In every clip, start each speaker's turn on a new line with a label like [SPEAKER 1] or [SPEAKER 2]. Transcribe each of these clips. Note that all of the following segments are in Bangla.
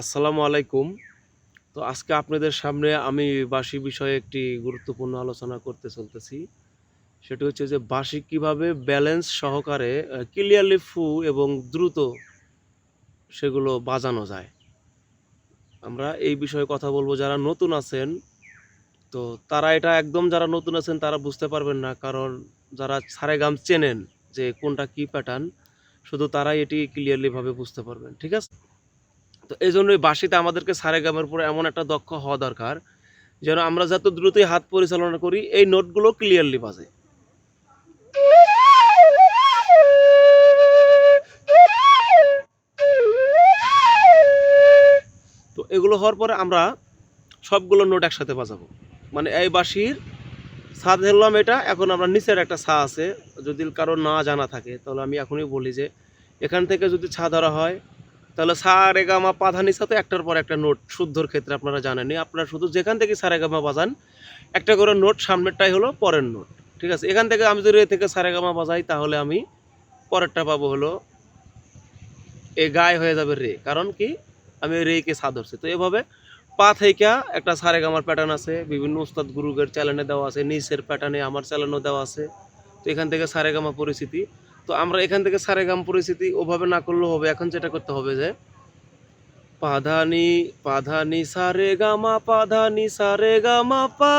[SPEAKER 1] আসসালামু আলাইকুম। তো আজকে আপনাদের সামনে আমি বাঁশি বিষয়ে একটি গুরুত্বপূর্ণ আলোচনা করতে চলতেছি। সেটি হচ্ছে যে বাঁশি কীভাবে ব্যালেন্স সহকারে ক্লিয়ারলি ফু এবং দ্রুত সেগুলো বাজানো যায়। আমরা এই বিষয়ে কথা বলব। যারা নতুন আছেন, তো তারা এটা একদম যারা নতুন আছেন, তারা বুঝতে পারবেন না। কারণ যারা সারেগাম চেনেন যে কোনটা কি প্যাটার্ন শুধু তারাই এটি ক্লিয়ারলি ভাবে বুঝতে পারবেন। ঠিক আছে? তো এই জন্যই বাঁশিতে আমাদেরকে সারেগামের উপরে এমন একটা দক্ষ হওয়া দরকার, যেন আমরা যত দ্রুতই হাত পরিচালনা করি, এই নোটগুলো ক্লিয়ারলি বাজে। তো এগুলো হওয়ার পরে আমরা সবগুলো নোট একসাথে বাজাবো। মানে এই বাঁশির ছা ধরলাম এটা, এখন আমরা নিচের একটা ছা আছে, যদি কারও না জানা থাকে, তাহলে আমি এখনই বলি যে, এখান থেকে যদি ছা ধরা হয় তাহলে সা রেগামা পাধা তো একটার পর একটা নোট শুদ্ধর ক্ষেত্রে আপনারা জানেনই। আপনারা শুধু যেখান থেকে সা রেগামা বাজান, একটা করে নোট সামনেরটাই হলো পরের নোট। ঠিক আছে? এখান থেকে আমি যদি এ থেকে সা রেগামা বাজাই, তাহলে আমি পরেরটা পাবো হলো এ গায়ে হয়ে যাবে রে। কারণ কি? আমি রে কে সা ধরছি। তো এভাবে পা থেকে একটা সারেগামার প্যাটার্ন আছে, বিভিন্ন উস্তাদ গুরুগের চ্যানেলে দেওয়া আছে, নিচের প্যাটার্নে আমার চ্যানেলও দেওয়া আছে। তো এখান থেকে সারেগামা পরিস্থিতি তো আমরা এখান থেকে সারেগাম পরিস্থিতি ওভাবে না করলেও হবে। এখন যেটা করতে হবে যে, পাধানি পাধানি সারে গামা পাধানি সারে গামা পা।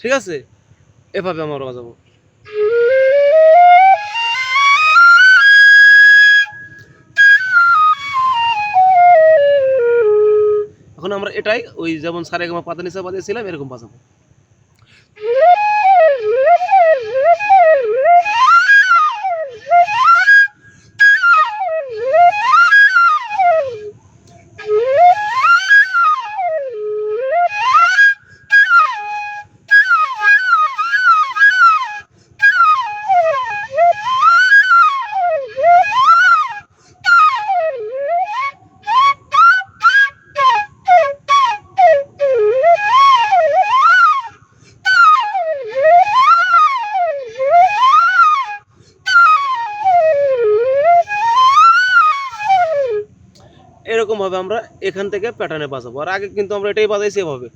[SPEAKER 1] ঠিক আছে? এভাবে আমরা বাজাবো এখন আমরা এটাই, ওই যেমন সারে গামা পাধানি সা বাজিয়েছিলাম, এরকম বাজাবো। এরকম ভাবে আমরা এখান থেকে প্যাটার্নে বাজাবো আর আগে কিন্তু আমরা এটাই বাজাইছি এভাবে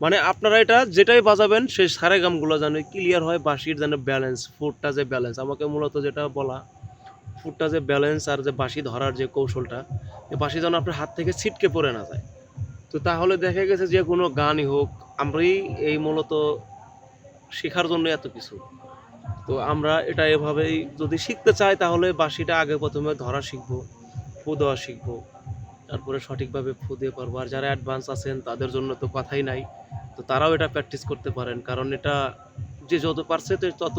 [SPEAKER 1] মানে আপনারা এটা যেটাই বাজাবেন সেই সারে গামগুলো যেন ক্লিয়ার হয়, বাঁশির যেন ব্যালেন্স ফুটটা যে ব্যালেন্স আমাকে মূলত যেটা বলা ফুটটা যে ব্যালেন্স আর যে বাঁশি ধরার যে কৌশলটা বাঁশি যেন আপনার হাত থেকে ছিটকে পড়ে না যায়। তো তাহলে দেখা গেছে যে কোনো গানই হোক, আমরাই এই মূলত শেখার জন্য এত কিছু। তো আমরা এটা এভাবেই যদি শিখতে চাই, তাহলে বাঁশিটা আগে প্রথমে ধরা শিখব, ফু দেওয়া শিখব, তারপরে সঠিকভাবে ফু দিয়ে পারব আর যারা অ্যাডভান্স আছেন, তাদের জন্য তো কথাই নাই। তো তারাও এটা প্র্যাকটিস করতে পারেন, কারণ এটা যে যত পারছে তত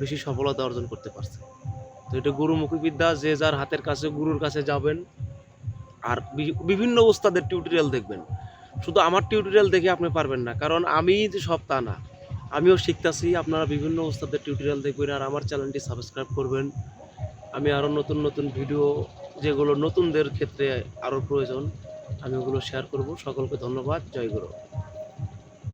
[SPEAKER 1] বেশি সফলতা অর্জন করতে পারছে। তো এটা গুরুমুখী বিদ্যা যে যার হাতের কাছে, গুরুর কাছে যাবেন। আর বিভিন্ন ওস্তাদের টিউটোরিয়াল দেখবেন। শুধু আমার টিউটোরিয়াল দেখে আপনি পারবেন না, কারণ আমি যে সব তা না। আমিও শিখতাছি, আপনারা বিভিন্ন ওস্তাদের টিউটোরিয়াল দেখবেন, আর আমার চ্যানেলটি সাবস্ক্রাইব করবেন। আমি আরও নতুন নতুন ভিডিও যেগুলো নতুনদের ক্ষেত্রে আরও প্রয়োজন, আমি ওগুলো শেয়ার করব। সকলকে ধন্যবাদ। জয় গুরু।